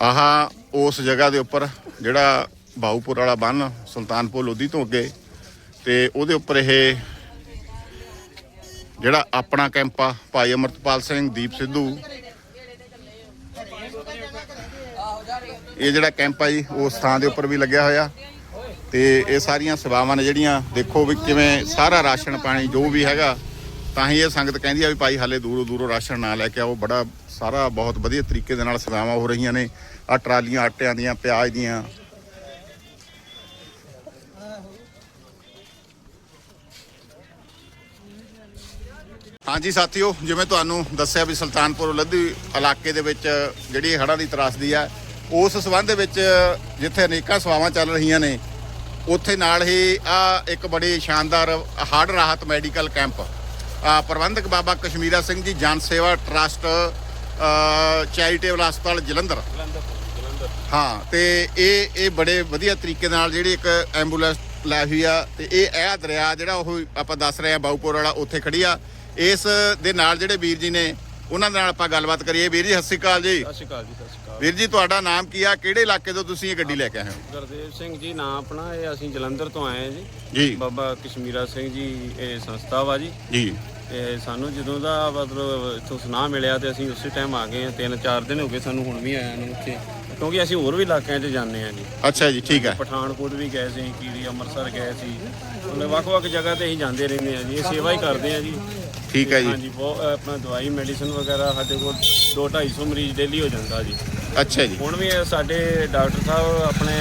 ਆਹ, ਉਸ ਜਗ੍ਹਾ ਦੇ ਉੱਪਰ ਜਿਹੜਾ ਬਾਉਪੁਰ ਵਾਲਾ ਬੰਨ, ਸੁਲਤਾਨਪੁਰ ਲੋਧੀ ਤੋਂ ਅੱਗੇ, ਤੇ ਉਹਦੇ ਉੱਪਰ ਇਹ ਜਿਹੜਾ ਆਪਣਾ ਕੈਂਪ ਆ, ਭਾਈ ਅਮਰਤਪਾਲ ਸਿੰਘ, ਦੀਪ ਸਿੱਧੂ। ਇਹ ਜਿਹੜਾ ਕੈਂਪ ਆ ਜੀ ਉਸ ਥਾਂ ਦੇ ਉੱਪਰ ਵੀ ਲੱਗਿਆ ਹੋਇਆ। ਤੇ ਇਹ ਸਾਰੀਆਂ ਸੇਵਾਵਾਂ ਨੇ ਜਿਹੜੀਆਂ, ਦੇਖੋ ਵੀ ਕਿਵੇਂ ਸਾਰਾ ਰਾਸ਼ਨ ਪਾਣੀ ਜੋ ਵੀ ਹੈਗਾ, ਤਾਂ ਹੀ ਇਹ ਸੰਗਤ ਕਹਿੰਦੀ ਆ ਵੀ ਭਾਈ ਹਾਲੇ ਦੂਰੋਂ ਦੂਰੋਂ ਰਾਸ਼ਨ ਨਾ ਲੈ ਕੇ ਆਓ, ਬੜਾ ਸਾਰਾ ਬਹੁਤ ਵਧੀਆ ਤਰੀਕੇ ਦੇ ਨਾਲ ਸੇਵਾਵਾਂ ਹੋ ਰਹੀਆਂ ਨੇ। ਆ ਟਰਾਲੀਆਂ, ਆਟਿਆਂ ਦੀਆਂ, ਪਿਆਜ਼ ਦੀਆਂ। ਹਾਂਜੀ ਸਾਥੀਓ, ਜਿਵੇਂ ਤੁਹਾਨੂੰ ਦੱਸਿਆ ਵੀ ਸੁਲਤਾਨਪੁਰ ਲੱਧੀ ਇਲਾਕੇ ਦੇ ਵਿੱਚ ਜਿਹੜੀ ਹੜ੍ਹਾਂ ਦੀ ਤਰਾਸਦੀ ਆ, ਉਸ ਸਬੰਧ ਦੇ ਵਿੱਚ ਜਿੱਥੇ ਅਨੇਕਾਂ ਸੇਵਾਵਾਂ ਚੱਲ ਰਹੀਆਂ ਨੇ, ਉੱਥੇ ਨਾਲ ਹੀ ਆ ਇੱਕ ਬੜੀ ਸ਼ਾਨਦਾਰ ਹੜ੍ਹ ਰਾਹਤ ਮੈਡੀਕਲ ਕੈਂਪ। ਪ੍ਰਬੰਧਕ ਬਾਬਾ ਕਸ਼ਮੀਰਾ ਸਿੰਘ ਜੀ ਜਨ ਸੇਵਾ ਟਰਸਟ ਚੈਰੀਟੇਬਲ ਹਸਪਤਾਲ ਜਲੰਧਰ। ਹਾਂ ਤੇ ਇਹ ਇਹ ਬੜੇ ਵਧੀਆ ਤਰੀਕੇ ਨਾਲ ਜਿਹੜੀ ਇੱਕ ਐਂਬੂਲੈਂਸ ਲੈ ਹੋਈ ਆ ਤੇ ਇਹ ਇਹ ਦਰਿਆ ਜਿਹੜਾ ਉਹ ਆਪਾਂ ਦੱਸ ਰਹੇ ਆ ਬਾਉਪੁਰ ਵਾਲਾ ਉੱਥੇ ਖੜੀ ਆ। ਇਸ ਦੇ ਨਾਲ ਜਿਹੜੇ ਵੀਰ ਜੀ ਨੇ ਉਹਨਾਂ ਦੇ ਨਾਲ ਆਪਾਂ ਗੱਲਬਾਤ ਕਰੀਏ। ਵੀਰ ਜੀ ਸਤਿ ਸ਼੍ਰੀ ਅਕਾਲ ਜੀ। ਸਤਿ ਸ਼੍ਰੀ ਅਕਾਲ ਜੀ ਸਤਿ ਸ਼੍ਰੀ ਅਕਾਲ। ਵੀਰ ਜੀ ਤੁਹਾਡਾ ਨਾਮ ਕੀ ਆ? ਕਿਹੜੇ ਇਲਾਕੇ ਤੋਂ ਤੁਸੀਂ ਇਹ ਗੱਡੀ ਲੈ ਕੇ ਆਏ ਹੋ? ਗੁਰਦੇਵ ਸਿੰਘ ਜੀ ਨਾਂ ਆਪਣਾ ਇਹ ਅਸੀਂ ਜਲੰਧਰ ਤੋਂ ਆਏ ਹਾਂ ਜੀ। ਜੀ। ਬਾਬਾ ਕਸ਼ਮੀਰਾ ਸਿੰਘ ਜੀ ਇਹ ਸੰਸਥਾ ਵਾ ਜੀ। ਜੀ। ਤੇ ਸਾਨੂੰ ਜਦੋਂ ਦਾ ਮਤਲਬ ਇੱਥੋਂ ਸੁਨਾਹ ਮਿਲਿਆ ਤੇ ਅਸੀਂ ਉਸੇ ਟਾਈਮ ਆ ਗਏ ਹਾਂ ਤਿੰਨ ਚਾਰ ਦਿਨ ਹੋ ਗਏ ਸਾਨੂੰ ਹੁਣ ਵੀ ਆਇਆ ਨੂੰ ਉੱਥੇ। ਕਿਉਂਕਿ ਅਸੀਂ ਹੋਰ ਵੀ ਇਲਾਕਿਆਂ 'ਚ ਜਾਂਦੇ ਹਾਂ ਜੀ। ਅੱਛਾ ਜੀ ਠੀਕ ਹੈ। ਪਠਾਨਕੋਟ ਵੀ ਗਏ ਸੀ ਕੀੜੀ ਅੰਮ੍ਰਿਤਸਰ ਗਏ ਸੀ। ਉਹਨੇ ਵੱਖ-ਵੱਖ ਜਗ੍ਹਾ ਤੇ ਅਸੀਂ ਜਾਂਦੇ ਰਹਿੰਦੇ ਹਾਂ ਜੀ ਇਹ ਸੇਵਾ ਹੀ ਕਰਦੇ ਹਾਂ ਜੀ। ਠੀਕ ਹੈ ਜੀ। ਹਾਂਜੀ ਬਹੁਤ ਆਪਣਾ ਦਵਾਈ ਮੈਡੀਸਨ ਵਗੈਰਾ ਸਾਡੇ ਕੋਲ 2-250 ਮਰੀਜ਼ ਡੇਲੀ ਹੋ ਜਾਂਦਾ ਜੀ। ਅੱਛਾ ਜੀ। ਹੁਣ ਵੀ ਸਾਡੇ ਡਾਕਟਰ ਸਾਹਿਬ ਆਪਣੇ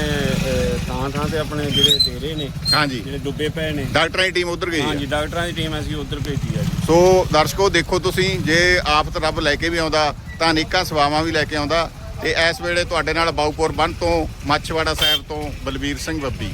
ਥਾਂ ਥਾਂ ਤੇ ਆਪਣੇ ਜਿਹੜੇ ਡੇਰੇ ਨੇ ਹਾਂਜੀ ਜਿਹੜੇ ਡੁੱਬੇ ਪਏ ਨੇ। ਡਾਕਟਰਾਂ ਦੀ ਟੀਮ ਉਧਰ ਗਈ ਹੈ। ਹਾਂਜੀ ਡਾਕਟਰਾਂ ਦੀ ਟੀਮ ਅਸੀਂ ਉਧਰ ਭੇਜੀ ਆ ਜੀ। ਸੋ ਦਰਸ਼ਕੋ ਦੇਖੋ ਤੁਸੀਂ ਜੇ ਆਫਤ ਰੱਬ ਲੈ ਕੇ ਵੀ ਆਉਂਦਾ ਤਾਂ ਅਨੇਕਾਂ ਸੇਵਾਵਾਂ ਵੀ ਲੈ ਕੇ ਆਉਂਦਾ। ਤੇ ਇਸ ਵੇਲੇ ਤੁਹਾਡੇ ਨਾਲ ਬਾਉਪੁਰ ਬੰਨ ਤੋਂ, ਮੱਛਵਾੜਾ ਸਾਹਿਬ ਤੋਂ ਬਲਬੀਰ ਸਿੰਘ ਬੱਬੀ।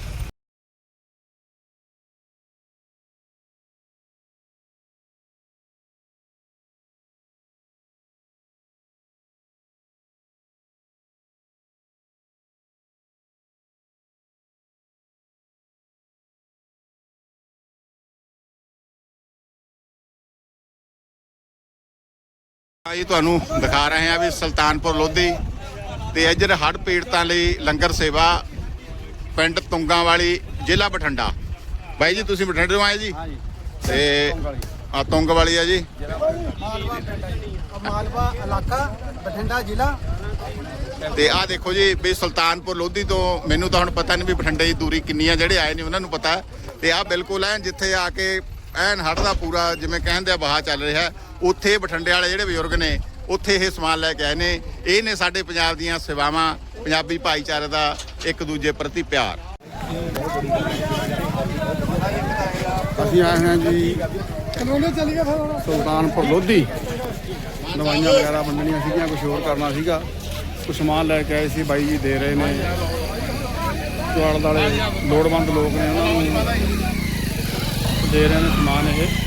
ਇਹ ਤੁਹਾਨੂੰ ਦਿਖਾ ਰਹੇ ਹਾਂ ਵੀ ਸੁਲਤਾਨਪੁਰ ਲੋਧੀ ਤੇ ਇੱਧਰ ਹੜ੍ਹ ਪੀੜਤਾਂ ਲਈ ਲੰਗਰ ਸੇਵਾ ਪਿੰਡ ਤੁੰਗਾ ਵਾਲੀ ਜ਼ਿਲ੍ਹਾ ਬਠਿੰਡਾ। ਬਾਈ ਜੀ ਤੁਸੀਂ ਬਠਿੰਡੇ ਤੋਂ ਆਏ ਜੀ? ਤੇ ਆ ਤੁੰਗ ਵਾਲੀ ਆ ਜੀ। ਮਾਲਵਾ ਇਲਾਕਾ ਬਠਿੰਡਾ ਜ਼ਿਲ੍ਹਾ। ਤੇ ਆ ਦੇਖੋ ਜੀ ਵੀ ਸੁਲਤਾਨਪੁਰ ਲੋਧੀ ਤੋਂ ਮੈਨੂੰ ਤਾਂ ਹੁਣ ਪਤਾ ਨਹੀਂ ਵੀ ਬਠਿੰਡੇ ਦੀ ਦੂਰੀ ਕਿੰਨੀ ਆ ਜਿਹੜੇ ਆਏ ਨੇ ਉਹਨਾਂ ਨੂੰ ਪਤਾ। ਤੇ ਆ ਬਿਲਕੁਲ ਐਨ ਜਿੱਥੇ ਆ ਕੇ ਐਨ ਹੜ੍ਹ ਦਾ ਪੂਰਾ ਜਿਵੇਂ ਕਹਿੰਦੇ ਆ ਬਹਾ ਚੱਲ ਰਿਹਾ। ਉੱਥੇ ਬਠਿੰਡੇ ਵਾਲੇ ਜਿਹੜੇ ਬਜ਼ੁਰਗ ਨੇ ਉੱਥੇ ਇਹ ਸਮਾਨ ਲੈ ਕੇ ਆਏ ਨੇ। ਇਹ ਨੇ ਸਾਡੇ ਪੰਜਾਬ ਦੀਆਂ ਸੇਵਾਵਾਂ ਪੰਜਾਬੀ ਭਾਈਚਾਰੇ ਦਾ ਇੱਕ ਦੂਜੇ ਪ੍ਰਤੀ ਪਿਆਰ। ਅਸੀਂ ਆਏ ਹਾਂ ਜੀ ਕਲੋਨੇ ਚਲੀ ਗਿਆ ਫਿਰ ਹੁਣ। ਸੁਲਤਾਨਪੁਰ ਲੋਧੀ। ਦਵਾਈਆਂ ਵਗੈਰਾ ਵੰਡਣੀਆਂ ਸੀਗੀਆਂ ਕੁਝ ਹੋਰ ਕਰਨਾ ਸੀਗਾ। ਕੁਝ ਸਮਾਨ ਲੈ ਕੇ ਆਏ ਸੀ ਬਾਈ ਜੀ ਦੇ ਰਹੇ ਨੇ। ਦੁਆਲ ਵਾਲੇ ਲੋੜਵੰਦ ਲੋਕ ਨੇ ਉਹਨਾਂ ਨੂੰ ਦੇ ਰਹੇ ਨੇ ਸਮਾਨ ਇਹ।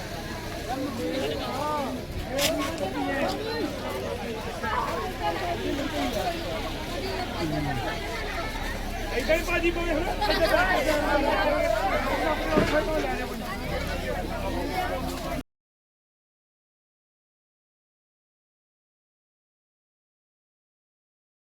ਇਦਾਂ ਹੀ ਭਾਜੀ ਪਵੇ ਹੁਣ।